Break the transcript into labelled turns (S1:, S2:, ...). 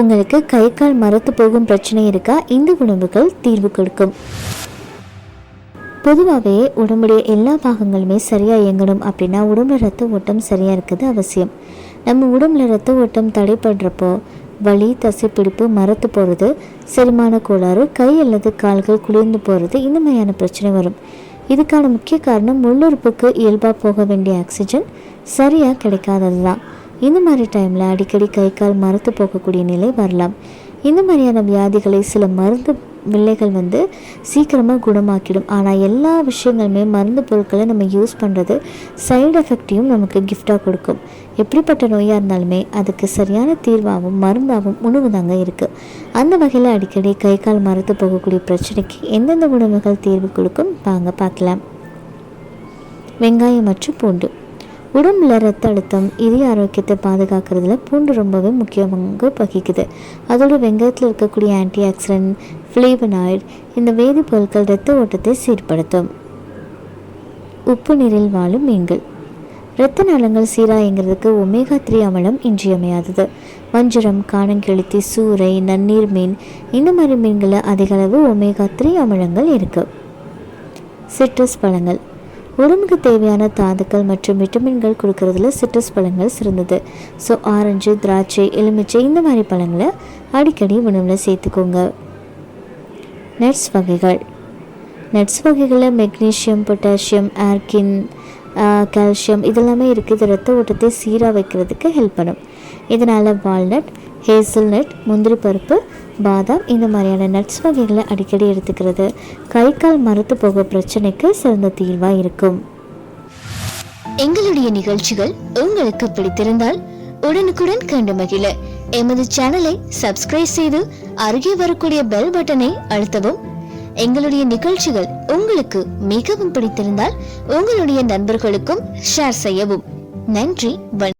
S1: உங்களுக்கு கை கால் மரத்து போகும் பிரச்சனை இருக்கா? இந்த உணவுகள் தீர்வு கொடுக்கும். பொதுவாகவே உடம்புடைய எல்லா பாகங்களுமே சரியாக இயங்கணும் அப்படின்னா உடம்புல ரத்த ஓட்டம் சரியாக இருக்குது அவசியம். நம்ம உடம்புல ரத்த ஓட்டம் தடைப்படுறப்போ வலி தசைப்பிடிப்பு மரத்து போகிறது செரிமான கோளாறு கை அல்லது கால்கள் குளிர்ந்து போகிறது இந்த மாதிரியான பிரச்சனை வரும். இதுக்கான முக்கிய காரணம் உள்ளுறுப்புக்கு இயல்பாக போக வேண்டிய ஆக்சிஜன் சரியாக கிடைக்காதது தான் இந்த மாதிரி டைமில் அடிக்கடி கை கால் மறுத்து போகக்கூடிய நிலை வரலாம். இந்த மாதிரியான வியாதிகளை சில மருந்து வில்லைகள் வந்து சீக்கிரமாக குணமாக்கிடும். ஆனால் எல்லா விஷயங்களுமே மருந்து பொருட்களை நம்ம யூஸ் பண்ணுறது சைடு எஃபெக்டையும் நமக்கு கிஃப்டாக கொடுக்கும். எப்படிப்பட்ட நோயாக இருந்தாலுமே அதுக்கு சரியான தீர்வாகவும் மருந்தாகவும் உணவு தாங்க இருக்குது அந்த வகையில் அடிக்கடி கை கால் மறுத்து போகக்கூடிய பிரச்சனைக்கு எந்தெந்த உணவுகள் தீர்வு கொடுக்கும்? வாங்க பார்க்கலாம். வெங்காயம் மற்றும் பூண்டு. உடம்புல ரத்த அழுத்தம் இதய ஆரோக்கியத்தை பாதுகாக்கிறதுல பூண்டு ரொம்பவே முக்கிய பங்கு வகிக்குது. அதோட வெங்காயத்தில் இருக்கக்கூடிய ஆன்டி ஆக்சிடென்ட் ஃப்ளேவனாய்டு இந்த வேதிப்பொருட்கள் இரத்த ஓட்டத்தை சீர்படுத்தும். உப்பு நீரில் வாழும் மீன்கள். இரத்த நலங்கள் சீராயங்கிறதுக்கு ஒமேகா த்ரீ அமிலம் இன்றியமையாதது. வஞ்சிரம் காணங்கெழுத்தி சூறை நன்னீர் மீன் இந்த மாதிரி மீன்களில் அதிகளவு ஒமேகா த்ரீ அமிலங்கள் இருக்குது சிட்ரஸ் பழங்கள். உடம்புக்கு தேவையான தாதுக்கள் மற்றும் விட்டமின்கள் கொடுக்கறதுல சிட்ரஸ் பழங்கள் சிறந்தது. ஸோ ஆரஞ்சு திராட்சை எலுமிச்சை இந்த மாதிரி பழங்களை அடிக்கடி உணவில் சேர்த்துக்கோங்க. நட்ஸ் வகைகள். நட்ஸ் வகைகளில் மெக்னீஷியம் பொட்டாசியம் ஆர்கின் கால்சியம் இதெல்லாமே இருக்குது இது ரத்த ஓட்டத்தை சீராக வைக்கிறதுக்கு ஹெல்ப் பண்ணும். இதனால் வால்நட் ஹேசல்நட் முந்திரி பருப்பு பாதாம் இந்த மாதிரியான நட்ஸ் வகைகளை அடிக்கடி எடுத்துக்கிறது. கை கால் மறுத்து போக பிரச்சனைக்கு சிறந்த தீர்வாக இருக்கும்.
S2: எங்களுடைய நிகழ்ச்சிகள் உங்களுக்கு பிடித்திருந்தால் உடனுக்குடன் கண்டு மகிழ. எமது சேனலை சப்ஸ்கிரைப் செய்து அருகே வரக்கூடிய பெல் பட்டனை அழுத்தவும். எங்களுடைய நிகழ்ச்சிகள் உங்களுக்கு மிகவும் பிடித்திருந்தால் உங்களுடைய நண்பர்களுக்கும் ஷேர் செய்யவும். நன்றி வணக்கம்.